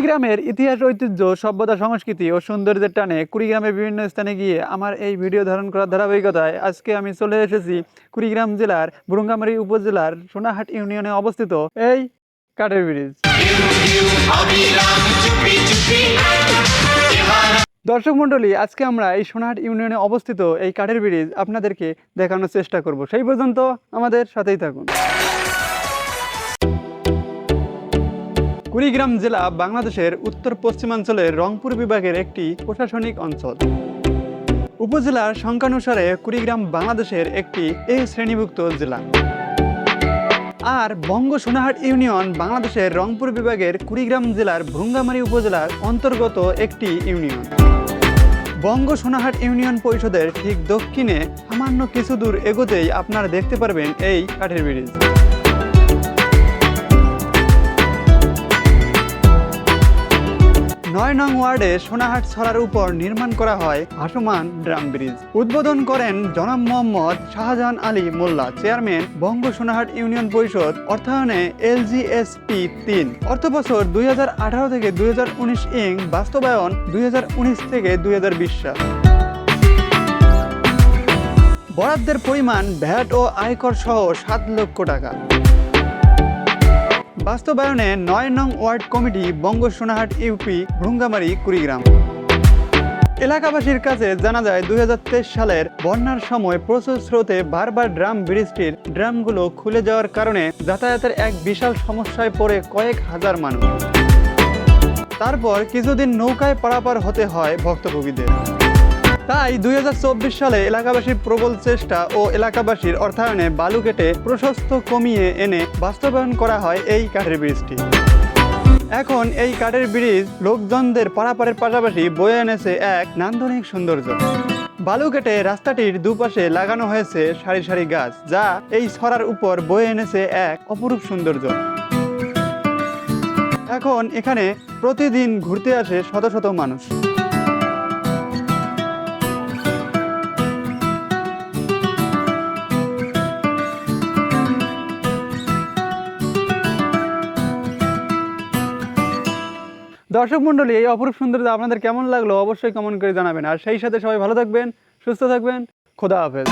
কুড়িগ্রামের ইতিহাস, ঐতিহ্য, সভ্যতা, সংস্কৃতি ও সৌন্দর্যের টানে কুড়িগ্রামের বিভিন্ন স্থানে গিয়ে আমার এই ভিডিও ধারণ করার ধারাবাহিকতায় আজকে আমি চলে এসেছি কুড়িগ্রাম জেলার বুরুঙ্গামারী উপজেলার সোনাহাট ইউনিয়নে অবস্থিত এই কাঠের ব্রিজ। দর্শক মণ্ডলী, আজকে আমরা এই সোনাহাট ইউনিয়নে অবস্থিত এই কাঠের ব্রিজ আপনাদেরকে দেখানোর চেষ্টা করব। সেই পর্যন্ত আমাদের সাথেই থাকুন। কুড়িগ্রাম জেলা বাংলাদেশের উত্তর পশ্চিমাঞ্চলের রংপুর বিভাগের একটি প্রশাসনিক অঞ্চল। উপজেলার সংখ্যানুসারে কুড়িগ্রাম বাংলাদেশের একটি এ শ্রেণীভুক্ত জেলা। আর বঙ্গ সোনাহাট ইউনিয়ন বাংলাদেশের রংপুর বিভাগের কুড়িগ্রাম জেলার ভ্রুঙ্গামারী উপজেলার অন্তর্গত একটি ইউনিয়ন। বঙ্গ সোনাহাট ইউনিয়ন পরিষদের ঠিক দক্ষিণে সামান্য কিছু দূর এগোতেই আপনারা দেখতে পারবেন এই কাঠের ব্রিজ। নয় নং ওয়ার্ডে সোনাহাট ছড়ার উপর নির্মাণ করা হয় ভাসমান ড্রাম ব্রিজ। উদ্বোধন করেন জনাব মোহাম্মদ শাহজাহান আলী মোল্লা, চেয়ারম্যান বঙ্গ সোনাহাট ইউনিয়ন পরিষদ, অর্থায়নে এলজিএসপি তিন। অর্থ বছর দুই থেকে দুই হাজার উনিশ ইং, বাস্তবায়ন দুই হাজার উনিশ থেকে দুই হাজার বিশ সাল। বরাদ্দের পরিমাণ ভ্যাট ও আয়কর সহ সাত লক্ষ টাকা। বাস্তবায়নে নয় নং ward committee Bongo Sonahat UP Bhurungamari Kurigram. এলাকাবাসীর কাছে জানা যায়, দুই সালের বন্যার সময় প্রচুর স্রোতে বারবার ড্রাম ব্রিজটির ড্রামগুলো খুলে যাওয়ার কারণে যাতায়াতের এক বিশাল সমস্যায় পড়ে কয়েক হাজার মানুষ। তারপর কিছুদিন নৌকায় পারাপার হতে হয় ভক্তভোগীদের। তাই দুই হাজার চব্বিশ সালে এলাকাবাসীর প্রবল চেষ্টা ও এলাকাবাসীর অর্থায়নে বালু কেটে প্রশস্ত কমিয়ে এনে বাস্তবায়ন করা হয় এই কাঠের ব্রিজটি। এখন এই কাঠের ব্রিজ লোকজনদের পারাপারের পাশাপাশি বয়ে এনেছে এক নান্দনিক সৌন্দর্য। বালু কেটে রাস্তাটির দুপাশে লাগানো হয়েছে সারি সারি গাছ, যা এই ছড়ার উপর বয়ে এনেছে এক অপরূপ সৌন্দর্য। এখন এখানে প্রতিদিন ঘুরতে আসে শত শত মানুষ। দর্শক মণ্ডলী, এই অপরূপ সৌন্দর্য আপনাদের কেমন লাগল অবশ্যই কমেন্ট করে জানাবেন। আর সেই সাথে সবাই ভালো থাকবেন, সুস্থ থাকবেন, খোদা হাফেজ।